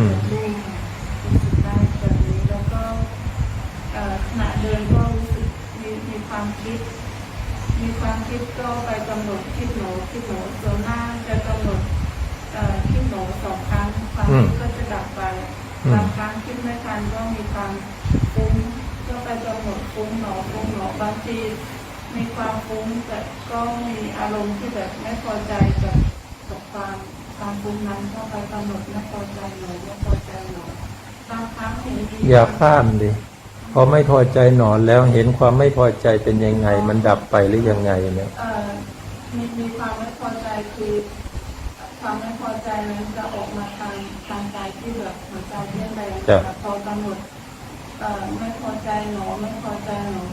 อืมรู้รู้สึกได้แบบนี้แล้วก็เอ่อขณะเดินก็รู้สึกมีมีความคิด มีความคิดก็ไปกำหนดคิดหนูคิดหนูส่วนมากจะกำหนดเอ่อคิดหนูสองครั้งความคิดก็จะดับไปบางครั้งคิดไม่ทันก็มีความฟุ้งก็ไปกำหนดฟุ้งหนอฟุ้งหนอบางทีมีความฟุ้งแต่ก็มีอารมณ์ที่แบบไม่พอใจกับกับความ ความฟุ้งนั้นก็ไปกำหนดไม่พอใจหนอไม่พอใจหนอบางครั้งเห็นมีอย่าข้ามดิพอไม่พอใจหนอนแล้วเห็นความไม่พอใจเป็นยังไง มันดับไปหรือยังไงเนี่ยเอ่อมีมีความไม่พอใจคือความไม่พอใจนั้นจะออกมาทางทางกายที่แบบหัวใจเต้นแรงจ้ะแต่พอกำหนดเอ่อไม่พอใจหนอไม่พอใจหนอ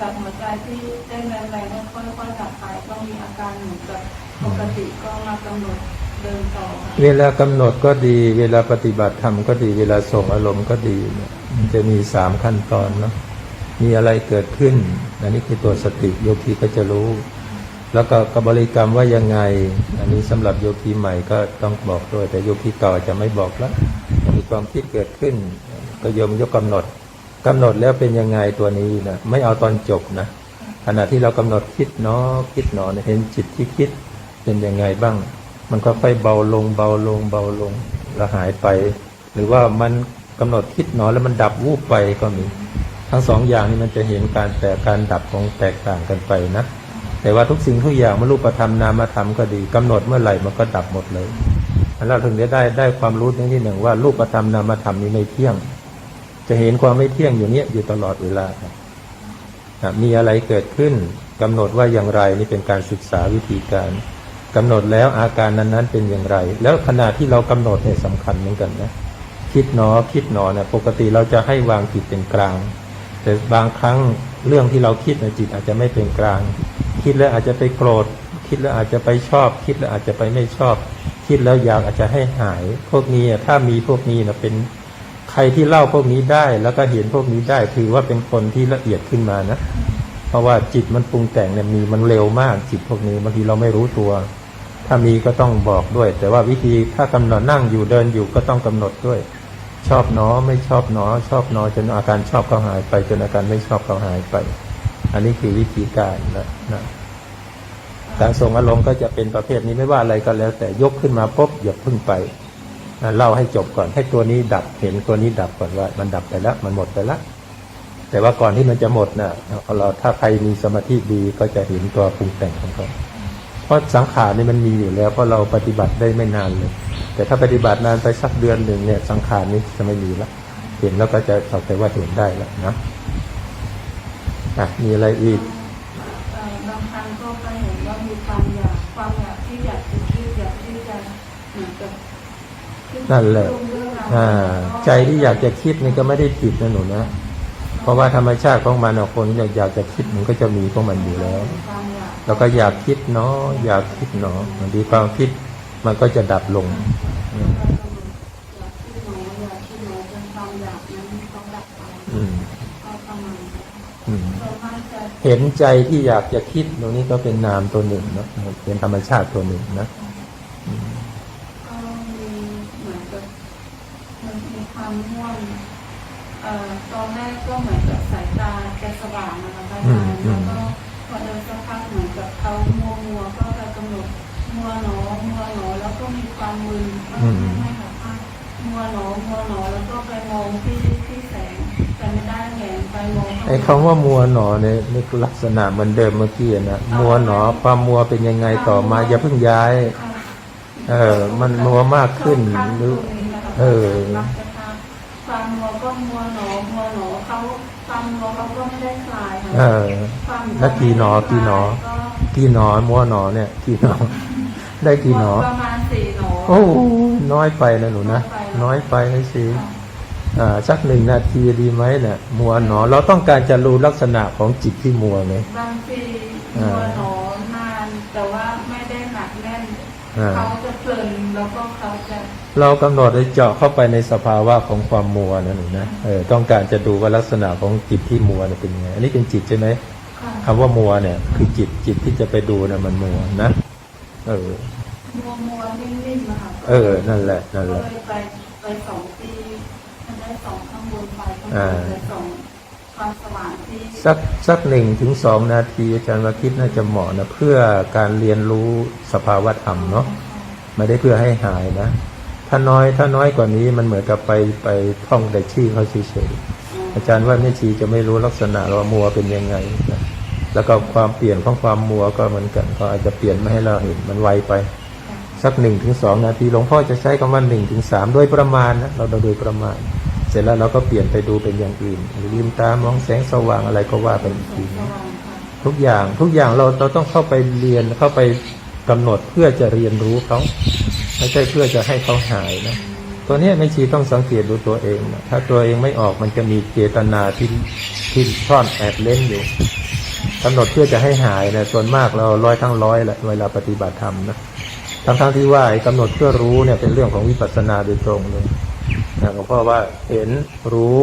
กับหัวใจที่เต้นแรงๆก็ค่อยๆดับไปก็มีอาการเหมือนกับปกติก็มากำหนด เวลากำหนดก็ดี เวลาปฏิบัติธรรมก็ดี เวลาส่งอารมณ์ก็ดีมันจะมีสามขั้นตอนเนาะมีอะไรเกิดขึ้น อันนี้คือตัวสติโยคีก็จะรู้ แล้วก็กบริกรรมว่ายังไง อันนี้สำหรับโยคีใหม่ก็ต้องบอกด้วย แต่โยคีเก่าจะไม่บอกแล้วมีความคิดเกิดขึ้น ก็โยมยกกำหนดกำหนดแล้วเป็นยังไงตัวนี้นะไม่เอาตอนจบนะขณะที่เรากำหนดคิดเนาะคิดเนาะเห็นจิตที่คิดเป็นยังไงบ้าง มันก็ค่อยเบาลงเบาลงเบาลงแล้วหายไป หรือว่ามันกำหนดคิดเนาะแล้วมันดับวูบไปก็มี ทั้งสองอย่างนี้มันจะเห็นการแต่การดับของแตกต่างกันไปนะแต่ว่าทุกสิ่งทุกอย่างมรูปธรรมนามธรรมก็ดีกำหนดเมื่อไหร่มันก็ดับหมดเลยแล้วเราถึงจะได้ได้ความรู้ในที่หนึ่งว่ารูปธรรมนามธรรมนี้ไม่เที่ยง จะเห็นความไม่เที่ยงอยู่เนี้ยอยู่ตลอดเวลาครับอะมีอะไรเกิดขึ้นกำหนดว่าอย่างไรนี่เป็นการศึกษาวิธีการ กำหนดแล้วอาการนั้นๆเป็นอย่างไร แล้วขณะที่เรากำหนดเนี่ยสำคัญเหมือนกันนะคิดหนอคิดหนอเนี่ยปกติเราจะให้วางจิตเป็นกลาง แต่บางครั้งเรื่องที่เราคิดในจิตอาจจะไม่เป็นกลาง คิดแล้วอาจจะไปโกรธ คิดแล้วอาจจะไปชอบ คิดแล้วอาจจะไปไม่ชอบ คิดแล้วอยากอาจจะให้หาย พวกนี้ถ้ามีพวกนี้นะเป็นใครที่เล่าพวกนี้ได้ แล้วก็เห็นพวกนี้ได้ถือว่าเป็นคนที่ละเอียดขึ้นมานะ เพราะว่าจิตมันปรุงแต่งเนี่ยมีมันเร็วมากจิตพวกนี้บางทีเราไม่รู้ตัว ถ้ามีก็ต้องบอกด้วย แต่ว่าวิธีถ้ากำหนดนั่งอยู่เดินอยู่ก็ต้องกำหนดด้วย ชอบหนอไม่ชอบหนอ ชอบหนอจนอาการชอบเขาหายไป จนอาการไม่ชอบเขาหายไป อันนี้คือวิธีการนะนะการส่งอารมณ์ก็จะเป็นประเภทนี้ไม่ว่าอะไรก็แล้ว แต่ยกขึ้นมาปุ๊บอย่าพึ่งไปอะเล่าให้จบก่อนให้ตัวนี้ดับเห็นตัวนี้ดับก่อนว่า มันดับไปแล้ว มันหมดไปแล้วแต่ว่าก่อนที่มันจะหมดนะเราถ้าใครมีสมาธิดีก็จะเห็นตัวปรุงแต่งของเขา ราะสังขารนี่มันมีอยู่แล้ว เพราะเราปฏิบัติได้ไม่นานเลย แต่ถ้าปฏิบัตินานไปสักเดือนหนึ่งเนี่ยสังขารนี้จะไม่มีละเห็นแล้วก็จะสักแต่ว่าเห็นได้แล้วนะอะมีอะไรอีกเอ่อบางครั้งก็ไปเห็นว่ามีความอยากความอยากที่อยากจะคิดอยากที่จะเหมือนกับคิดนั่นแหละเรื่องราวอ่า ใจที่อยากจะคิดนี่ก็ไม่ได้ผิดนะหนูนะเพราะว่าธรรมชาติของมันอะคนอยากอยากจะคิดมันก็จะมีของมันอยู่แล้วความอยาก แล้วก็อยากคิดเนาะอยากคิดเนาะบางทีความคิดมันก็จะดับลงอืมอยากที่หนูอยากที่หนูจนความอยากนั้นต้องดับไปอืมก็ประมาณนั้นอืมส่วนมากจะเห็นใจที่อยากจะคิดตรงนี้ก็เป็นนามตัวหนึ่งเนาะเป็นธรรมชาติตัวหนึ่งนะก็มีเหมือนกับมันมีความง่วงเอ่อตอนแรกก็เหมือนกับสายตาจะสว่างนะคะอาจารย์แล้วก็พ อเดินสักพักเหมือนกับเขามัวมัวๆก็ไปกำหนดมัวหนอมัวหนอแล้วก็มีความมึนก็ไม่ไม่ค่ะว่ามัวหนอมัวหนอแล้วก็ไปมองที่ที่แสงแต่ไม่ได้แหงนไปมองไอ้คำว่ามัวหนอเนี่ยนี่ลักษณะเหมือนเดิมเมื่อกี้นะมัวหนอความมัวเป็นยังไงต่อมาอย่าเพิ่งย้าย ค่ะเออมันมัวมากขึ้นหรือ เออมักจะทำความมัวก็มัวหนอมัวหนอเขาความมัวเขาก็ไม่ได้คลายค่ะ เออความแล้วกี่หนอกี่หนอก็กี่หนอมัวหนอเนี่ยกี่หนอได้กี่หนอประมาณสี่หนอโอ้น้อยไปนะหนูนะน้อยไปนะสิค่ะอ่าสักหนึ่งนาทีดีไหมเนี่ยมัวหนอ เราต้องการจะรู้ลักษณะของจิตที่มัวไงบางทีมัวหนอนานแต่ว่าไม่ได้หนักแน่นอ่า เขาจะเพลินแล้วก็เขาจะเรากำหนดให้เจาะเข้าไปในสภาวะของความมัวนะหนูนะเออต้องการจะดูว่าลักษณะของจิตที่มัวเนี่ยเป็นยังไงอันนี้เป็นจิตใช่ไหมค่ะคำว่ามัวเนี่ย คือจิตจิตที่จะไปดูนะมันมัวนะเออมัวมัวๆนิ่มๆนะคะเออ นั่นแหละนั่นแหก็ละเลยไปไปสองทีส่องข้างบนไปข้างบอ่านจะส่อง ความสว่างที่สักสักหนึ่งถึงสองนาทีอาจารย์ว่าคิดน่าจะเหมาะนะเพื่อการเรียนรู้สภาวะธรรมเนาะไม่ได้เพื่อให้หายนะ ถ้าน้อยถ้าน้อยกว่านี้มันเหมือนกับไปไปท่องแต่ชื่อเขาเฉยๆอาจารย์ว่าแม่ชีจะไม่รู้ลักษณะว่ามัวเป็นยังไงนะแล้วก็ความเปลี่ยนของความมัวก็เหมือนกันก็อาจจะเปลี่ยนไม่ให้เราเห็นมันไวไปสักหนึ่งถึงสองนาทีหลวงพ่อจะใช้คำว่าหนึ่งถึงสามโดยประมาณนะเราโดยประมาณ เสร็จแล้วเราก็เปลี่ยนไปดูเป็นอย่างอื่นรือลืมตามองแสงสว่างอะไรก็ว่าไปอีกทีนทุกอย่างทุกอย่างเราเราต้องเข้าไปเรียนเข้าไปกำหนดเพื่อจะเรียนรู้เขาไม่ใช่เพื่อจะให้เขาหายนะตัวนี้ยแม่ชีต้องสังเกตดูตัวเองนะถ้าตัวเองไม่ออกมันจะมีเจตนาที่ที่ซ่อนแอบเล่นอยู่กำหนดเพื่อจะให้หายนะส่วนมากเราร้อยทั้งร้อยแหละเวลาปฏิบัติธรรมนะทั้งทั้งที่ว่าไอ้กำหนดเพื่อรู้เนี่ยเป็นเรื่องของวิปัสสนาโดยตรงเลย หลวงพ่อว่าเห็นรู้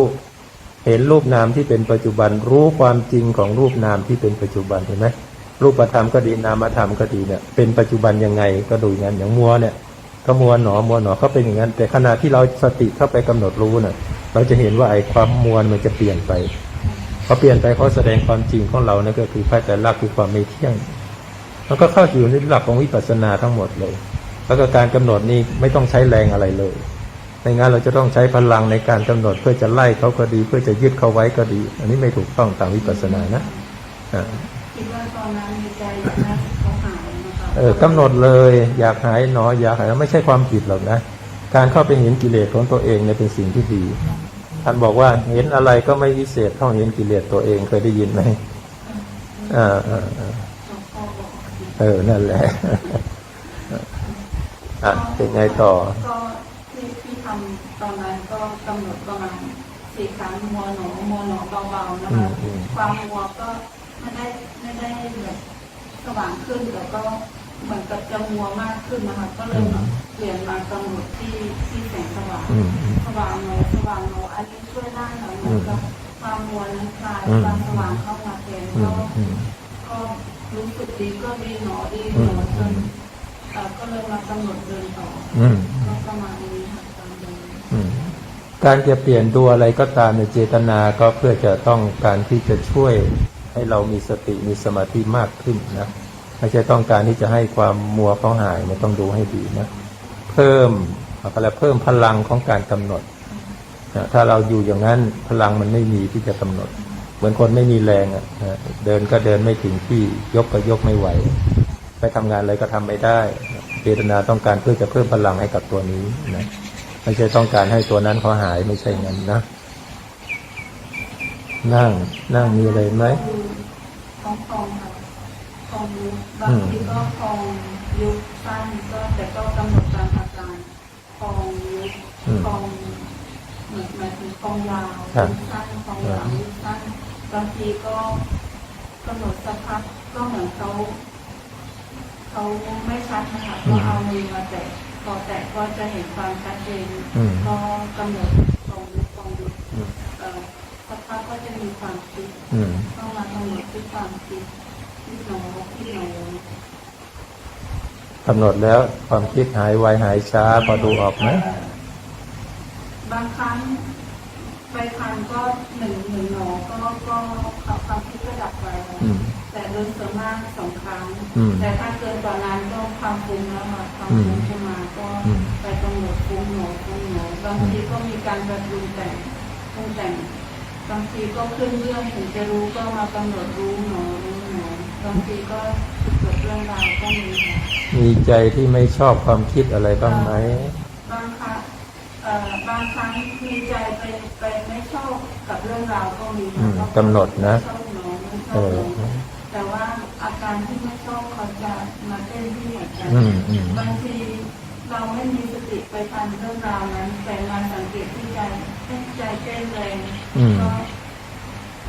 เห็นรูปนามที่เป็นปัจจุบัน รู้ความจริงของรูปนามที่เป็นปัจจุบันเห็นไหมรูปธรรมก็ดีนามธรรมก็ดีเนี่ยเป็นปัจจุบันยังไงก็ดูอย่างนั้นอย่างมัวเนี่ยก็มัวหนอมัวหนอก็เป็นอย่างนั้น แต่ขณะที่เราสติเข้าไปกำหนดรู้เน่ะเราจะเห็นว่าไอ้ความมัวมันจะเปลี่ยนไปพอเปลี่ยนไปเขาแสดงความจริงของเรานั่นก็คือพระแต่ลักคือความไม่เที่ยงมันก็เข้าอยู่ในหลักของวิปัสสนาทั้งหมดเลย แล้วก็การกำหนดนี้ไม่ต้องใช้แรงอะไรเลย ในงานเราจะต้องใช้พลังในการกำหนดเพื่อจะไล่เขาก็ดีเพื่อจะยึดเขาไว้ก็ดี อันนี้ไม่ถูกต้องตามวิปัสสนานะอ่าคิดว่าตอนนั้นในใจอยากให้เขาหายนะคะเออกำหนดเลยอยากหายหนออยากหายไม่ใช่ความผิดหรอกนะ การเข้าไปเห็นกิเลสของตัวเองเนี่ยเป็นสิ่งที่ดีท่านบอกว่าเห็นอะไรก็ไม่วิเศษเท่าเห็นกิเลสตัวเองเคยได้ยินไหมอ่าอ่าอ่าหลวงพ่อบอกเออนั่นแหละอะเป็นไงต่อก็ ที่ที่ทำตอนนั้นก็กำหนดประมาณสี่ครั้งมัวหนอมัวหนอเบาๆนะอืคะมอืมความมัวก็ไม่ได้ไม่ได้แบบสว่างขึ้นแต่ก็เหมือนกับจะมัวมากขึ้นนะคะก็เลยแบบเปลี่ยนมากำหนดที่ที่แสงสว่างอืมอืมสว่างโนสว่างโนอันนี้ช่วยได้หน่อยเหมือนกับความมัวนั้นคลายอืมความสว่างเข้ามาแทนอืก็มอืมก็รู้สึกดีก็ดีหนอดีหอืนมอจนเอ่อก็เลยมากำหนดเดินต่ออืมก็ประมาณนี้ค่ะตอนเดินอืม การจะเปลี่ยนตัวอะไรก็ตามในเจตนาก็เพื่อจะต้องการที่จะช่วยให้เรามีสติมีสมาธิมากขึ้นนะไม่ใช่ต้องการที่จะให้ความมัวเขาหายมันต้องดูให้ดีนะเพิ่มอะไรเพิ่มพลังของการกำหนดนะถ้าเราอยู่อย่างนั้นพลังมันไม่มีที่จะกำหนด เหมือนคนไม่มีแรงอะนะเดินก็เดินไม่ถึงที่ยกก็ยกไม่ไหว ไปทำงานอะไรก็ทำไม่ได้เจตนาต้องการเพื่อจะเพิ่มพลังให้กับตัวนี้นะ ไม่ใช่ต้องการให้ตัวนั้นเขาหายไม่ใช่งั้นนะ นั่ง นั่งมีอะไรไหมคองคองค่ะคองยุบบางทีก็คองยุบสั้นก็แต่ก็กำหนดตามอาการคองยุบอืมคองเหมือนหมายถึงคองยาวครับสั้นคองยาวสั้นบางทีก็กำหนดสักพักก็เหมือนเขาเขาไม่ชัดนะคะก็เอามือมาแตะ พอแตะก็จะเห็นความชัดเจนอืม ก็กำหนดคองยุบคองยุบอืมเอ่อสักพักก็จะมีความคิดอืมเข้ามากำหนดที่ความคิดที่หนอที่หนอกำหนดแล้วความคิดหายไวหายช้าพอดูออกไหมบางครั้งไปทันก็หนึ่งหนึ่งหนอก็ก็ความคิดก็ดับไป อืม แต่โดยส่วนมากสองครั้ง อืม แต่ถ้าเกินกว่านั้นก็ความฟุ้งแล้วค่ะความฟุ้งจะมาก็อืม ไปกำหนดฟุ้งหนอฟุ้งหนอบางทีก็มีการแบบปรุงแต่งปรุงแต่งบางทีก็ขึ้นเรื่องถึงจะรู้ก็มากำหนดรู้หนอรู้หนอบางทีก็เกิดเรื่องราวก็มีค่ะ มีใจที่ไม่ชอบความคิดอะไรบ้างไหม บางครั้งเอ่อบางครั้งมีใจไปไปไม่ชอบกับเรื่องราวก็มีอืมกำหนดนะ ไม่ชอบหนอไม่ชเออบอหนอ แต่ว่าอาการที่ไม่ชอบเขาจะมาเต้นที่หัวใจอืมอืมบางทีเราไม่มีสติไปทันเรื่องราวนั้น แต่มาสังเกตที่ใจให้ใจเต้นแรงอืมก็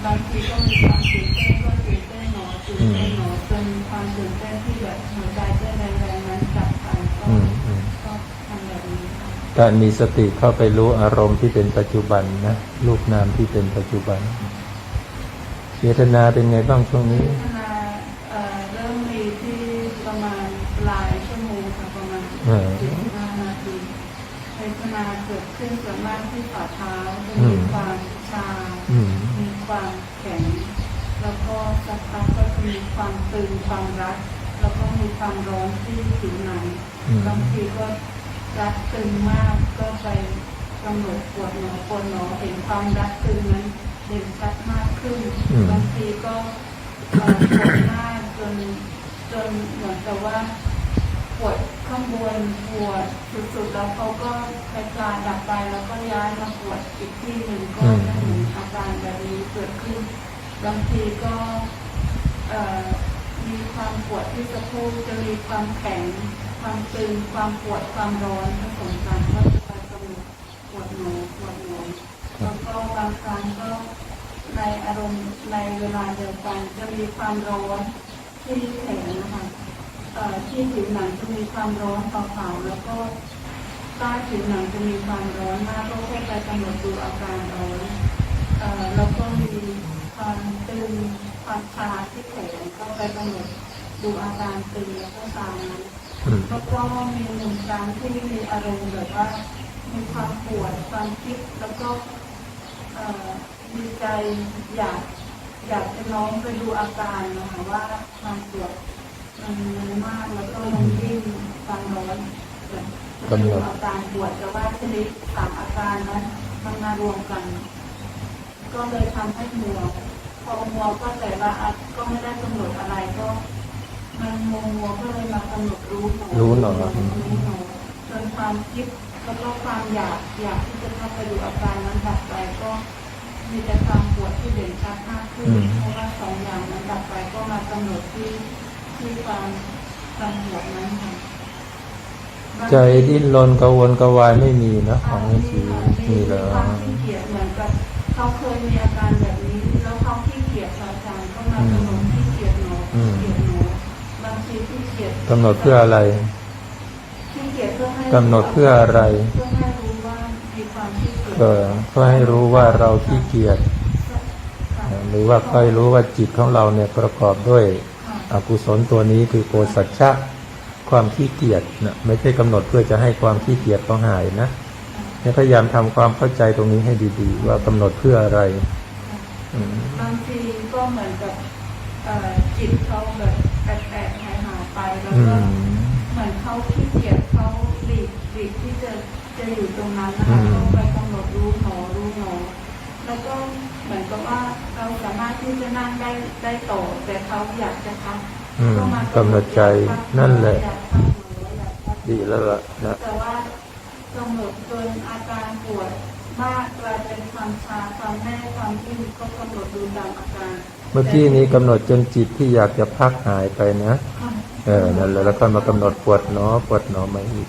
บางทีก็มีความตื่นเต้นก็ตื่นเต้นหนอตื่นเต้นหนอจนความตื่นเต้นที่แบบหัวใจเต้นแรงๆนั้นจับไปก็อืมอืมก็ทำแบบนี้ค่ะการมีสติเข้าไปรู้อารมณ์ที่เป็นปัจจุบันนะรูปนามที่เป็นปัจจุบันเจตนาเป็นไงบ้างช่วงนี้ พัฒนาเอ่อเริ่มมีที่ประมาณปลายชั่วโมงค่ะประมาณ เออ สิบห้านาทีพัฒนาท เกิดขึ้นส่วนมากที่ฝ่าเท้าจะ อื มี ม ความชา อืม มีความแข็ง แล้วก็สักพักก็จะ มีความตึงความรัดแล้วก็มีความร้อนที่ผิวหนังอืมบางทีก็รัดตึงมากก็ไปกำหนดปวดหนอปวดหนอเห็นความรัดตึงนั้นเด่นชัดมากขึ้นอืมบางทีก็เอ่อปวดมากจนจนเหมือนกับว่าปวดข้างบนปวดสุดๆแล้วเขาก็กระจายดับไปแล้วก็ย้ายมาปวดอีกที่หนึ่งก็อืมจะมีอาการแบบนี้เกิดขึ้นบางทีก็เอ่อ มีความปวดที่สะโพกจะมีความแข็ง ความตึง ความปวด ความร้อนผสมกันก็จะไปกำหนดปวดหนูปวดหนูแล้วก็บางครั้งก็ในอารมณ์ในเวลาเดียวกัน จะมีความร้อนที่แขนนะคะที่ผิวหนังจะมีความร้อนเผาๆแล้วก็ใต้ผิวหนังจะมีความร้อนมากก็ค่อยไปกำหนดดูอาการร้อน แล้วก็มีความตึงความชาที่แขนก็ไปกำหนดดูอาการตึงแล้วก็ชานั้นแล้วก็มีหนึ่งครั้งที่มีอารมณ์แบบว่า มีความปวดความคิดแล้วก็มีใจอยากอยากจะน้องไปดูอาการนะคะว่าความปวดมันมันมากแล้วก็มันยิ่งความร้อนแบบจะดูอาการปวดแต่ว่าชนิดสามอาการนั้นมันมารวมกัน ก็เลยทำให้มัวพอมัวก็แต่ละอันก็ไม่ได้กำหนดอะไรก็ มันมัวมัวก็เลยมากำหนดรู้หนอรู้หนอรู้หนอจนความคิดแล้วก็ความอยากอยากที่จะเข้าไปดูอาการนั้นดับไปก็มีแต่ความปวดที่เด่นชัดมากขึ้นอืมเพราะว่าสองอย่างนั้นดับไปก็มากำหนดที่ที่ความความปวดนั้นค่ะใจดิ้นรนกระวนกระวายไม่มีนะของไม่ชีมีมีแล้วความขี้เกียจเหมือนกับ เขาเคยมีอาการแบบนี้ แล้วเขาขี้เกียจอาจารย์ก็มากำหนดขี้เกียจหนูขี้เกียจหนูบางทีขี้เกียจกำหนดเพื่ออะไรขี้เกียจเพื่อให้กำหนดเพื่ออะไรเพื่อให้รู้ว่ามีความขี้เกียจเออเพื่อให้รู้ว่าเราขี้เกียจค่ะหรือว่าค่อยรู้ว่าจิตของเราเนี่ยประกอบด้วยค่ะอกุศลตัวนี้คือโกสัจฉะความขี้เกียจนะไม่ใช่กำหนดเพื่อจะให้ความขี้เกียจเขาหายนะเนี่ย พยายามทำความเข้าใจตรงนี้ให้ดี ๆ ว่ากำหนดเพื่ออะไรอืมบางทีก็เหมือนกับเอ่อจิตเขาแบบแปลกๆหายหายๆไปแล้วอืก็มเหมือนเขาขี้เกียจเขาหลีกหลีกที่จะจะอยู่ตรงนั้นนะอืคะมเขาไปกำหนดรู้หนอรู้หนอแล้วก็เหมือนกับว่าเราสามารถที่จะนั่งได้ได้ต่อ แต่เขาอยากจะพักอืมก็มากำหนดใจนั่นแหละอยากพักหนูอยากพักดีแล้วล่ะนะแต่ว่า กำหนดจนอาการปวดมากกลายเป็นความชาความแน่ความที่งก็กำหนดดูตามอาการ เมื่อกี้นี้กำหนดจนจิตที่อยากจะพักหายไปนะ เออนั่นแหละแล้วก็มากำหนดปวดหนอปวดหนอมาอีก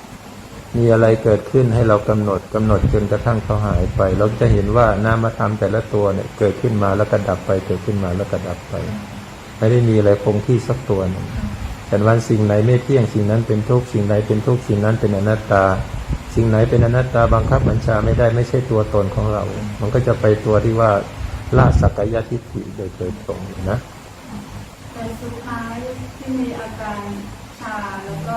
มีอะไรเกิดขึ้นให้เรากำหนดกำหนดจนกระทั่งเขาหายไป เราจะเห็นว่านามธรรมแต่ละตัวเนี่ยเกิดขึ้นมาแล้วก็ดับไปเกิดขึ้นมาแล้วก็ดับไป ไม่ได้มีอะไรคงที่สักตัวหนึ่งแต่วันสิ่งไหนไม่เที่ยงสิ่งนั้นเป็นทุกข์สิ่งไหนเป็นทุกข์สิ่งนั้นเป็นอนัตตา สิ่งไหนเป็นอนัตตาบังคับบัญชาไม่ได้ไม่ใช่ตัวตนของเรา มันก็จะไปตัวที่ว่าละสักกายทิฏฐิโดยโดยตรงนะแต่สุดท้ายที่มีอาการชาแล้วก็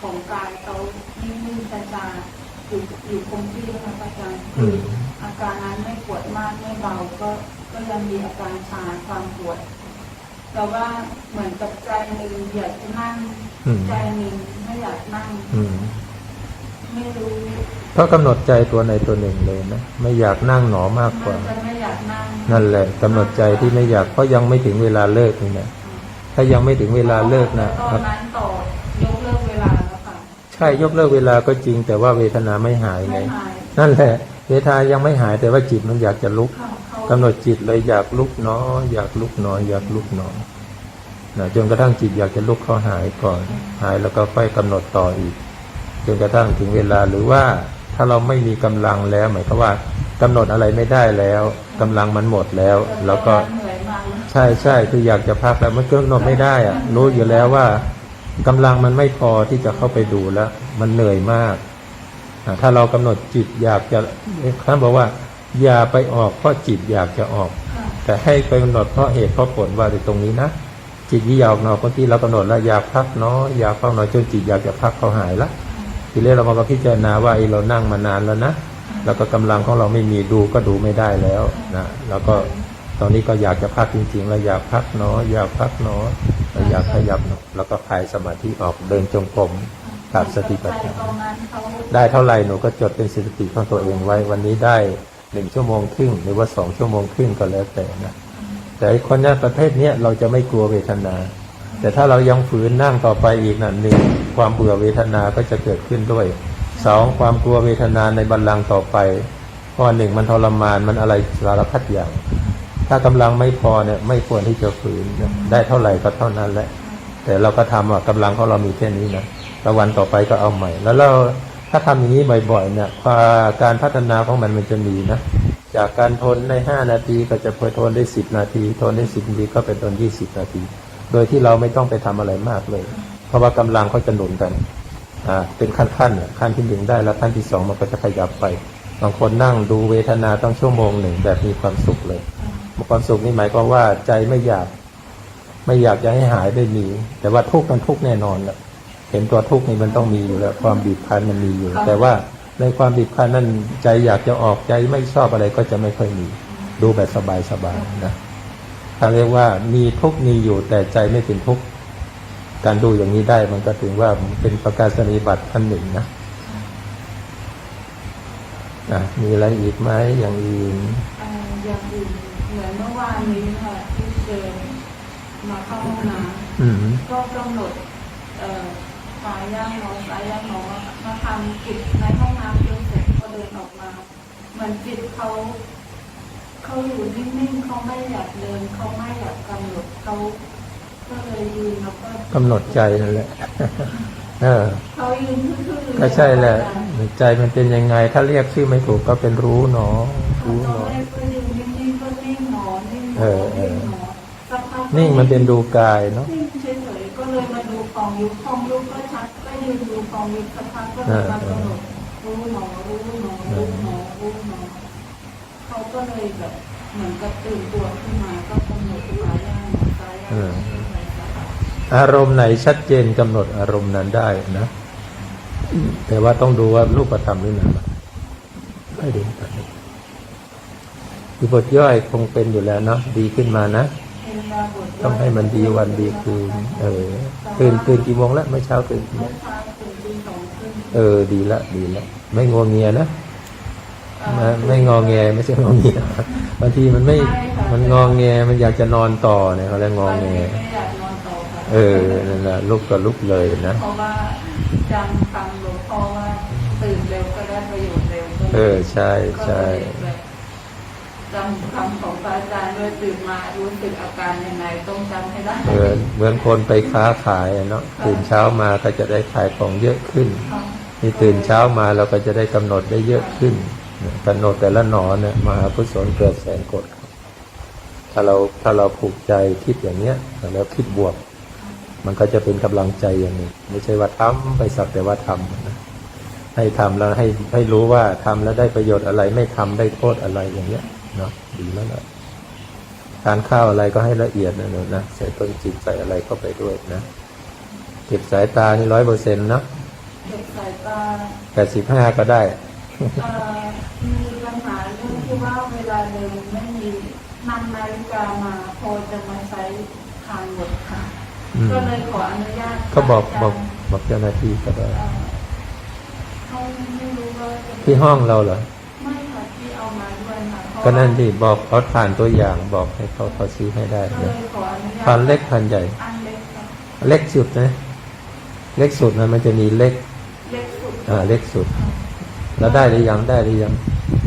ของกายเขานิ่งๆชาๆอยู่อยู่คงที่นะคะอาจารย์คืออาการนั้นไม่ปวดมากไม่เบาก็ก็ยังมีอาการชาความปวดแต่ว่าเหมือนกับใจหนึ่งอยากจะนั่งอืมใจหนึ่งไม่อยากนั่งอืม ไม่รู้เพราะกำหนดใจตัวในตัวหนึ่งเลยนะไม่อยากนั่งหนอมากกมัว่านจะไม่อยากนั่งนั่นแหละกำหนดใจที่ไม่อยากเพราะยังไม่ถึงเวลาเลิกนี่นะถ้ายังไม่ถึงเวลาเลิกนะตอนนั้นต่อยกเลิกเวลาแล้วค่ะใช่ยกเลิกเวลาก็จริง แต่ว่าเวทนาไม่หายไงไม่หายนั่นแหละ เวทนายังไม่หายแต่ว่าจิตมันอยากจะลุกเขาเขากำหนดจิตเลยอยากลุกเนาะอยากลุกเนาะอยากลุกเนาะนะจนกระทั่งจิตอยากจะลุกเขาหายก่อน หายแล้วก็ค่อยกำหนดต่ออีก จนกระทั่งถึงเวลาหรือว่าถ้าเราไม่มีกำลังแล้วหมายความว่ากำหนดอะไรไม่ได้แล้วกำลังมันหมดแล้วแล้วก็ใช่ใช่คืออยากจะพักแล้วมันกำหนดไม่ได้อะรู้อยู่แล้วว่ากำลังมันไม่พอที่จะเข้าไปดูแล้ว มันเหนื่อยมากถ้าเรากำหนดจิตอยากจะท่านบอกว่า อย่าไปออกเพราะจิตอยากจะออก แต่ให้ไปกำหนดเพราะเหตุเพราะผลว่าในตรงนี้นะจิตที่อยากออกเนาะบางทีเรากำหนดแล้วอยากพักเนาะอยากพักเนาะจนจิตอยากจะพักเขาหายละ ทีแรกเรามาพิจารณาว่าไอ้เรานั่งมานานแล้วนะแล้วก็กำลังของเราไม่มีดูก็ดูไม่ได้แล้วนะแล้วก็ตอนนี้ก็อยากจะพักจริงๆแล้วอยากพักเนาะอยากพักเนาะแล้วอยากขยับเนาะแล้วก็คลายสมาธิออกเดินจงกรมกับสติปัฏฐานได้เท่าไหร่หนูก็จดเป็นสถิติของตัวเองไว้วันนี้ได้หนึ่งชั่วโมงครึ่งหรือว่าสองชั่วโมงครึ่งก็แล้วแต่นะแต่คนนี้ประเภทเนี้ยเราจะไม่กลัวเวทนา แต่ถ้าเรายังฝืนนั่งต่อไปอีกนั่นหนึ่งความเบื่อเวทนาก็จะเกิดขึ้นด้วยสองความกลัวเวทนาในบัลลังก์ต่อไปเพราะหนึ่งมันทรมานมันอะไรสารพัดอย่าง ถ้ากำลังไม่พอเนี่ยไม่ควรที่จะฝืนได้เท่าไหร่ก็เท่านั้นแหละ แต่เราก็ทำอะกำลังของเรามีแค่นี้นะแล้ววันต่อไปก็เอาใหม่ แล้วเราถ้าทำอย่างนี้บ่อยๆเนี่ยาการพัฒนาของมันมันจะมีนะจากการทนในห้านาทีก็จะพิ่ทนได้สิบนาที ทนได้สิบนาทีก็เป็นทนยี่สิบนาที โดยที่เราไม่ต้องไปทำอะไรมากเลย เพราะว่ากำลังเขาจะหนุนกันอ่าเป็นขั้นๆเนี่ยขั้นที่หนึ่งได้แล้วขั้นที่สองมันก็จะขยับไปบางคนนั่งดูเวทนาต้องชั่วโมงหนึ่งแบบมีความสุขเลยความสุขนี่หมายความว่าใจไม่อยาก ไม่อยากจะให้หายได้มี แต่ว่าทุกข์มันทุกข์แน่นอนแหละเห็นตัวทุกข์นี่มันต้องมีอยู่แล้วความบีบคั้นมันมีอยู่ แต่ว่าในความบีบคั้นนั้นใจอยากจะออกใจไม่ชอบอะไรก็จะไม่ค่อยมี ดูแบบสบายๆนะ เขาเรียกว่ามีทุกข์มีอยู่แต่ใจไม่เป็นทุกข์การดูอย่างนี้ได้มันก็ถึงว่าเป็นประกาศนียบัตรท่านหนึ่งนะอะมีอะไรอีกไหมอย่างอื่นเอ่ออย่างอื่นเหมือนเมื่อวานนี้ค่ะที่เดินมาเข้าห้องน้ำอืมก็กำหนดเอ่อสายย่างหนอสายย่างหนอมามาทำกิจในห้องน้ำจนเสร็จก็เดินออกมา เหมือนจิตเขา เขาอยู่นิ่งๆเขาไม่อยากเดินเขาไม่อยากกำหนดเขาก็เลยยืนแล้วก็กำหนดใจนั่นแหละเออเขายืนทื่อๆก็ใช่แหละใจมันเป็นยังไง ถ้าเรียกชื่อไม่ถูกก็เป็นรู้หนอเขารู้ตหอนนอแรกก็ยืนนิ่งๆก็นิ่งหนอนิ่งหนเอออเออนิ่งหนอสักพักก็นิ่งมันเป็นดูกายเนาะนิ่งเฉยๆก็เลยมาดูของยุบของยุบก็ชัดก็ยืนดูของยุบสักพักก็เลยมากำหนด เขาก็เลยแบบเหมือนกับตื่นตัวขึ้นมาก็กำหนดสายย่างหนอสายย่างหนออะไรสักอย่างอารมณ์ไหนชัดเจนกำหนดอารมณ์นั้นได้นะ แต่ว่าต้องดูว่ารูปธรรมหรือนามธรรมไม่ดูกันคือบทย่อยคงเป็นอยู่แล้วเนาะดีขึ้นมานะเป็นดาบทต้องให้มันดีวันดีคืน เออตื่นตื่นกี่โมงแล้วเมื่อเช้าตื่นกี่โมเมื่องเช้าตื่นตีสองครึ่งเออ ดีละ ดีละ ไม่งวงเงียนะเอ่อ ไม่ไม่งอแงไม่ใช่งอเงียบางทีมันไม่มันงอแงมันอยากจะนอนต่อเนี่ยเขาเรียกงอแงไม่อยากนอนต่อค่ะเออนั่นแหละลุกก็ลุกเลยนะเพราะว่าจำคำหลวงพ่อว่าตื่นเร็วก็ได้ประโยชน์เร็วก็ลยเออใช่ใช่ก็เลยแบบจำคำของพระอาจารย์ด้วยตื่นมารู้สึกอาการยังไงต้องจำให้ได้เหมือนเหมือนคนไปค้าขายอะเนาะตื่นเช้ามาก็จะได้ขายของเยอะขึ้นค่ะนี่ตื่นเช้ามาเราก็จะได้กำหนดได้เยอะขึ้น กำหนดแต่ละหนอเนี่ยมหากุศลเกิดแสนกฎครับถ้าเราถ้าเราผูกใจคิดอย่างเนี้ยแล้วคิดบวก มันก็จะเป็นกำลังใจอย่างหนึ่งไม่ใช่ว่าทำไปสักแต่ว่าทำนะให้ทำแล้วให้ให้รู้ว่าทำแล้วได้ประโยชน์อะไร ไม่ทำได้โทษอะไรอย่างเงี้ยเนาะดีแล้วนะทานข้าวอะไรก็ให้ละเอียดนะหนูนะใส่ต้นจิตใส่อะไรเข้าไปด้วยนะเก็บสายตานี่ร้อยเปอร์เซ็นต์นะเด็กสายตาแปดสิบห้าก็ได้เอ่อ มีปัญหาเรื่องที่ว่าเวลาเดินไม่มีนำนาฬิกามาพอจะมาใช้ทางหมดค่ะอืมก็เลยขออนุญาตก็บอกพระาจารย์บอกบอกเจ้าหน้าที่ก็ได้เอ่อเขาไม่รู้ว่าจะที่ห้องเราเหรอไม่ค่ะที่เอามาด้วยค่ะเพราะก็นั่นว่าดิบอกเขาผ่านตัวอย่างบอกให้เขาเขาซื้อให้ได้ก็เลนะยขออนุญาตพันเล็กพันใหญ่อันเล็กค่ะเล็กสุดนะ เล็กสุดนะมันจะมีเล็กเล็กสุดอ่าเล็กสุด แล้วได้หรือยังได้หรือยัง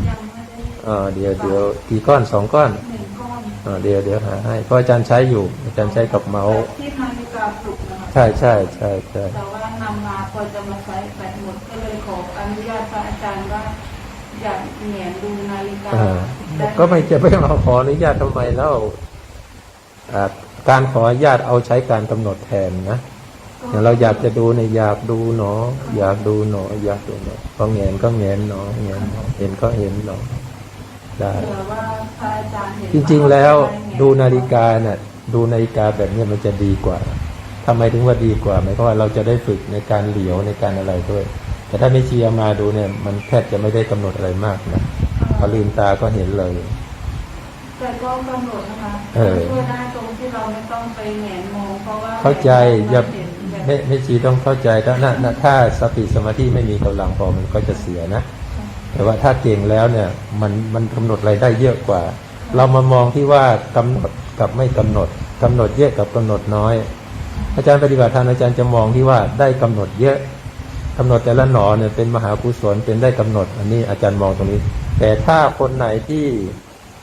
ยังไม่ได้อ่าเดี๋ยวเดี๋ยวกี่ก้อนสองก้อนหนึ่งก้อนอ่าเดี๋ยวเดี๋ยวหาให้เพราะอาจารย์ใช้อยู่ อาจารย์ใช้กับเมาส์ที่นาฬิกาปลุกนะคะใช่ใช่ใช่ใช่แต่ว่านำมาพอจะมาใช้แบตหมดก็เลยขออนุญาตพระอาจารย์ว่าอยากเหนียนดูนาฬิกาอ่าได้ก็ไม่จะไม่เอาขออนุญาตทำไมแล้วอ่าการขออนุญาตเอาใช้การกำหนดแทนนะ อย่างเราอยากจะดูเนี่ยอยากดูหนอ อยากดูหนอ อยากดูหนอก็แงนก็แงนหนอแงนหนอเห็นก็เห็นหนอได้เผื่อว่าพระอาจารย์เห็นจริง ๆ แล้วได้ไงดูนาฬิกาเนี่ยดูนาฬิกาแบบเนี้ยมันจะดีกว่าทำไมถึงว่าดีกว่าหมายความว่าเราจะได้ฝึกในการเหลียวในการอะไรด้วย แต่ถ้าไม่ชี้เอามาดูเนี่ย มันแทบจะไม่ได้กำหนดอะไรมากนะพอลืมตาก็เห็นเลยแต่ก็กำหนดนะคะเออช่วยได้ตรงที่เราไม่ต้องไปแหงนมองเพราะว่าเข้าใจอย่าเห็น แม่ไม่ชีต้องเข้าใจถ้าถ้าถ้าสติสมาธิไม่มีกำลังพอมันก็จะเสียนะ แต่ว่าถ้าเก่งแล้วเนี่ยมันมันกำหนดอะไรได้เยอะกว่า เรามามองที่ว่ากำหนดกับไม่กำหนดกำหนดเยอะกับกำหนดน้อย อาจารย์ปฏิบัติธรรมอาจารย์จะมองที่ว่าได้กำหนดเยอะกำหนดแต่ละหนอเนี่ยเป็นมหากุศลเป็นได้กำหนด อันนี้อาจารย์มองตรงนี้ แต่ถ้าคนไหนที่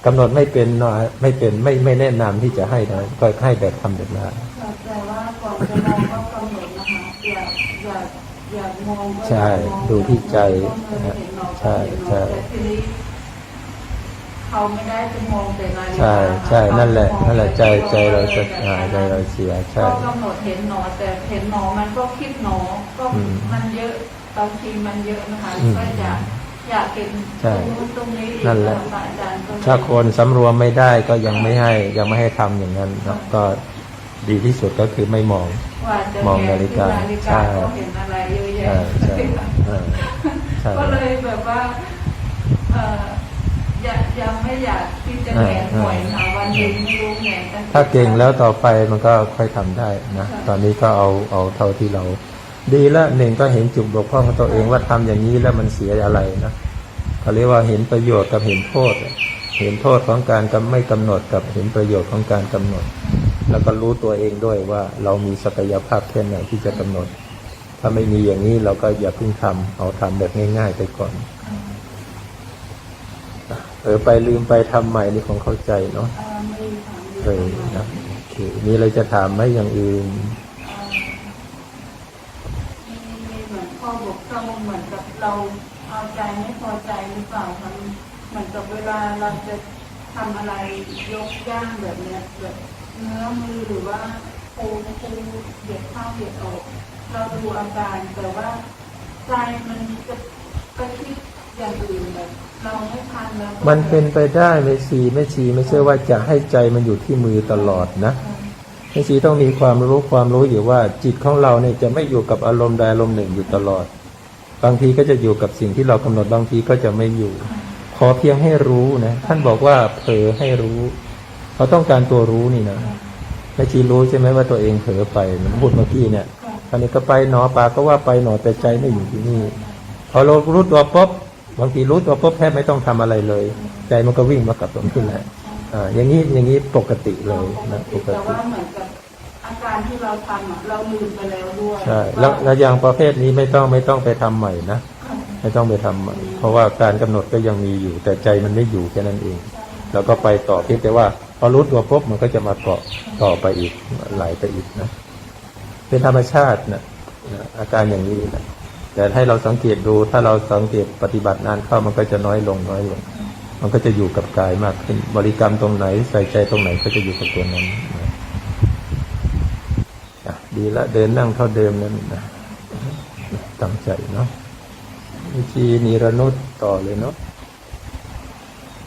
กำหนดไม่เป็นน้อยไม่เป็นไม่ไม่แนะนำที่จะให้นะก็ให้แบบทำแบบนั้นแต่ว่าก่อนจะมอง ใช่อย่ามองดูที่ใจก็เลยเห็นหนอใช่ก็เห็นหนอใช่แต่ทีนี้เขาไม่ได้จะมองแต่นาฬิกาใช่ใช่นั่นแหละเขานั่นแหละใจมองใจเราจะแต่อ่าใจเราเสียใช่ก็กำหนดเห็นหนอแต่เห็นหนอมันก็คิดหนอก็อืมมันเยอะบางทีมันเยอะนะคะอืมก็อยากอยากเห็นใช่ตรงนู้นตรงนี้อีกนั่นแหละครูบาอาจารย์ก็เลยถ้าคนสำรวมไม่ได้ก็ยังไม่ให้ยังไม่ให้ทำอย่างนั้นนะก็ ดีที่สุดก็คือไม่มองว่าจะมองนาฬิกาเห็นนาฬิใช่กาก็เห็นอะไรเยอะแยะใช่ใช่เออใช่ก็เลยแบบว่าเอ่ออยากยังไม่อยากที่จะแหงนหวยค่ะวันหนึ่งไม่รู้แหงนตั้งถ้าเก่งแล้วต่อไปมันก็ค่อยทำได้นะตอนนี้ก็เอาเอาเท่าที่เรา ดีละหนึ่งก็เห็นจุดบกพร่องของตัวเองว่าทำอย่างนี้แล้วมันเสียอะไรนะเขาเรียกว่าเห็นประโยชน์กับเห็นโทษ เห็นโทษของการกำไม่กำหนดกับเห็นประโยชน์ของการกำหนด แล้วก็รู้ตัวเองด้วยว่าเรามีศักยภาพแค่ไหนที่จะกำหนด ถ้าไม่มีอย่างนี้เราก็อย่าเพิ่งทำเอาทำแบบง่าย ๆ ไปก่อนเออไปลืมไปทำใหม่นี่ของเข้าใจเนาะเออนะโอเคมีอะไรจะถามไหมอย่างอื่นเหมือนข้อบกพร่องเหมือนกับเราเอาใจไม่พอใจหรือเปล่าคะเหมือนกับเวลาเราจะ ทำอะไรยกย่างแบบเนี้ยแบบเนื้อมือหรือว่าปูปูเหยียดเข้าเหยียดออก เราดูอาการแต่ว่าใจมันจะไปคิดอย่างอื่นแบบเราไม่ทันแล้วก็มันเป็นไปได้ไม่ชีไม่ชีไม่ใช่ว่าจะให้ใจมันอยู่ที่มือตลอดนะไม่ชีต้องมีความรู้ความรู้อยู่ว่าจิตของเราเนี่ยจะไม่อยู่กับอารมณ์ใดอารมณ์หนึ่งอยู่ตลอด บางทีก็จะอยู่กับสิ่งที่เรากำหนดบางทีก็จะไม่อยู่ ขอเพียงให้รู้นะท่านบอกว่าเผลอให้รู้เขาต้องการตัวรู้นี่นะแม่ชีรู้ใช่ไหมว่าตัวเองเผลอไปมันพูดเมื่อกี้เนี่ยคราวนี้ก็ไปหนอปากก็ว่าไปหนอแต่ใจไม่อยู่ที่นี่ พอเรารู้ตัวปุ๊บบางทีรู้ตัวปุ๊บแทบไม่ต้องทำอะไรเลย ใจมันก็วิ่งมากับตรงขึ้นแหละอ่าอย่างนี้อย่างนี้ปกติเลยนะปกแต่ติว่าเหมือนกับอาการที่เราทำอะเราลืมไปแล้วด้วยใช่แล้วแล้วอย่างประเภทนี้ไม่ต้องไม่ต้องไปทำใหม่นะ ไม่ต้องไปทำใหม่เพราะว่าการกำหนดก็ยังมีอยู่ แต่ใจมันไม่อยู่แค่นั้นเอง แล้วก็ไปต่อเพียงแต่ว่าพอรู้ตัวปุ๊บมันก็จะมาเกาะต่อไปอีกไหลไปอีกนะเป็นธรรมชาตินะอาการอย่างนี้นะแต่ให้เราสังเกตดูถ้าเราสังเกตปฏิบัตินานเข้ามันก็จะน้อยลงน้อยลง มันก็จะอยู่กับกายมากขึ้นบริกรรมตรงไหน ใส่ใจตรงไหนก็จะอยู่กับตัวนั้นนะดีละเดินนั่งเท่าเดิมนั้นนะตั้งใจเนาะ วิธีนิรนุษต่อเลยเนาะ